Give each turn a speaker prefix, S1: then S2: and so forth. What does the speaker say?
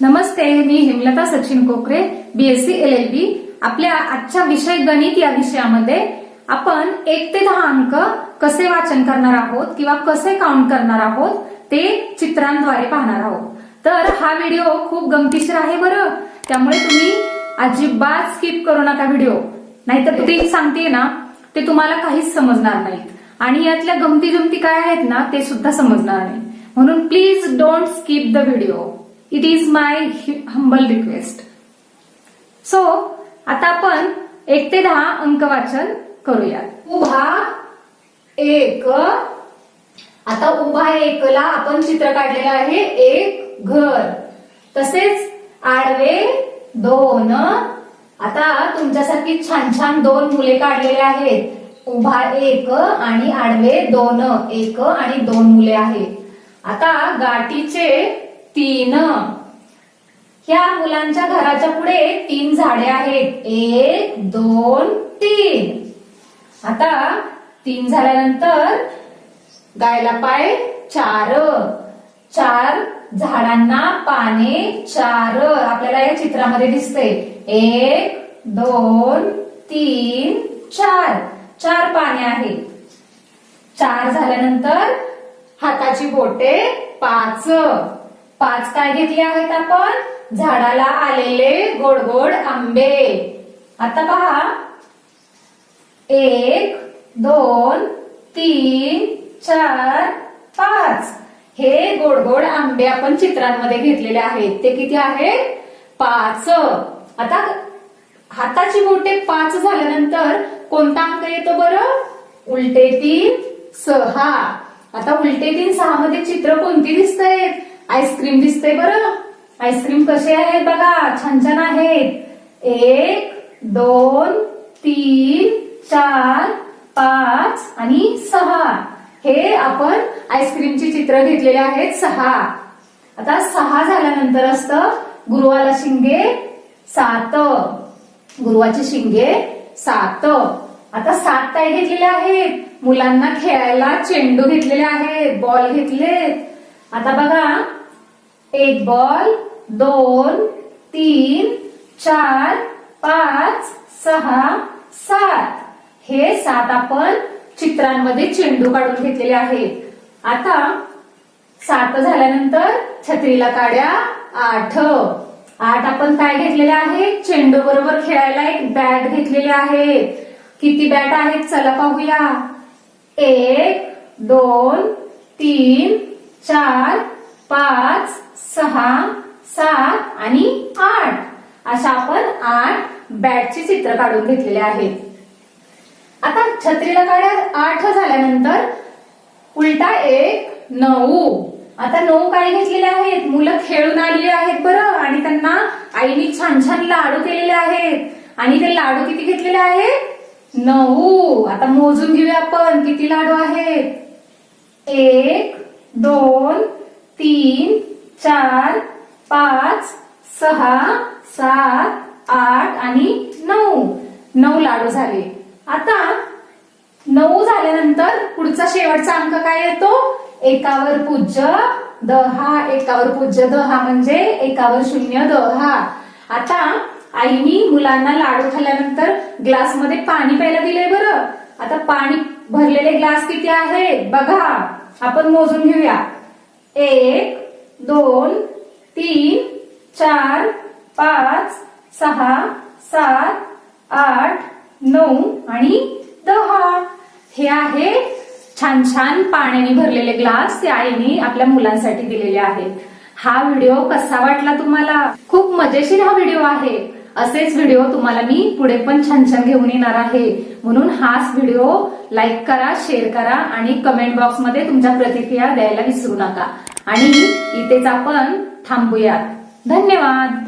S1: नमस्ते मी हेमलता सचिन कोकरे BSc L L बी आपल्या आजच्या विषय गणित या विषयामध्ये आपण एक ते दहा अंक कसे वाचन करणार आहोत किंवा कसे काउंट करणार आहोत ते चित्रांद्वारे पाहणार आहोत. तर हा व्हिडिओ खूप गमतीशीर आहे बरं. त्यामुळे तुम्ही अजिबात स्किप करू नका व्हिडिओ. नाहीतर ते सांगते ना ते तुम्हाला काहीच समजणार नाहीत. आणि यातल्या गमती जमती काय आहेत ना ते सुद्धा समजणार नाही. म्हणून please don't skip the video it is my humble request so आता आपण एक ते दहा अंक वाचन करूया उभा एक. आता उभा एकला आपण चित्र काढलेलं आहे. एक घर. तसेच आडवे दोन. आता तुमच्यासारखी छान छान दोन मुले काढलेले आहेत. उभा एक आणि आडवे दोन. एक आणि दोन मुले आहेत. आता गाठीचे तीन. ह्या मुलांच्या घराच्या पुढे तीन झाडे आहेत. एक दोन तीन. आता तीन झाल्यानंतर गायला पाय चार. चार झाडांना पाने चार. आपल्याला या चित्रामध्ये दिसते एक दोन तीन चार. चार पाने आहेत. चार झाल्यानंतर हाताची बोटे पाच. पाच काय घेतले आहेत आपण? झाडाला आलेले गोड गोड आंबे. आता पहा. एक दोन तीन चार पाच. हे गोड गोड आंबे आपण चित्रांमध्ये घेतलेले आहेत. ते किती आहेत? पाच. आता हाताची बोटे पाच झाल्यानंतर कोणता अंक येतो बरं? उलटे तीन सहा. आता उलटे तीन सहा मध्ये चित्र कोणती दिसतायत आईस्क्रीम दिसते बरं. आईस्क्रीम कसे आहेत बघा? छान छान आहेत. एक दोन तीन चार पाच आणि सहा. हे आपण आईस्क्रीमची चित्र घेतलेले आहेत सहा. आता सहा झाल्यानंतर असतं गुरुवाला शिंगे सात. गुरुवाचे शिंगे सात. आता सात काय घेतलेले आहेत? मुलांना खेळायला चेंडू घेतलेले आहेत बॉल घेतलेत. आता बघा एक बॉल दोन तीन चार पाच सहा सात. हे सात आपण चित्रांमध्ये चेंडू काढून घेतलेले आहेत आता सात झाल्यानंतर छत्रीला काढ्या आठ. आठ आपण काय घेतलेले आहे? चेंडू बरोबर खेळायला एक बॅट घेतलेली आहे. किती बॅट आहेत? चला पाहूया. एक दोन तीन चार पाच सहा सात आणि आठ. अशा आपण आठ बॅटची चित्र काढून घेतलेले आहेत. आता छत्रीला काढ्या आठ झाल्यानंतर उलटा एक नऊ. आता नऊ काय घेतलेले आहेत? मुलं खेळून आलेली आहेत बरं. आणि त्यांना आईने छान छान लाडू केलेले आहेत. आणि ते लाडू किती घेतलेले आहेत? नऊ. आता मोजून घेऊया आपण किती लाडू आहेत. एक दोन तीन चार पाच सहा सात आठ आणि नऊ. नऊ लाडू झाले. आता नऊ झाल्यानंतर पुढचा शेवटचा अंक काय येतो? एकावर पूज्य दहा. एकावर पूज्य दहा म्हणजे एकावर शून्य दहा. आता आईनी मुलांना लाडू खाल्ल्यानंतर ग्लासमध्ये पाणी प्यायला दिलंय बरं. आता पाणी भरलेले ग्लास किती आहेत? बघा. आपण मोजून घेऊया. एक दोन तीन चार पाच सहा सात आठ नऊ आणि दहा. हे आहे छान छान पाण्याने भरलेले ग्लास ते आईने आपल्या मुलांसाठी दिलेले आहेत. हा व्हिडिओ कसा वाटला तुम्हाला? खूप मजेशीर हा व्हिडिओ आहे. असेच व्हिडिओ तुम्हाला मी पुढे पण छान छान घेऊन येणार आहे. म्हणून हाच व्हिडिओ लाईक करा शेअर करा आणि कमेंट बॉक्समध्ये तुमच्या प्रतिक्रिया द्यायला विसरू नका. आणि इथेच आपण थांबूयात. धन्यवाद.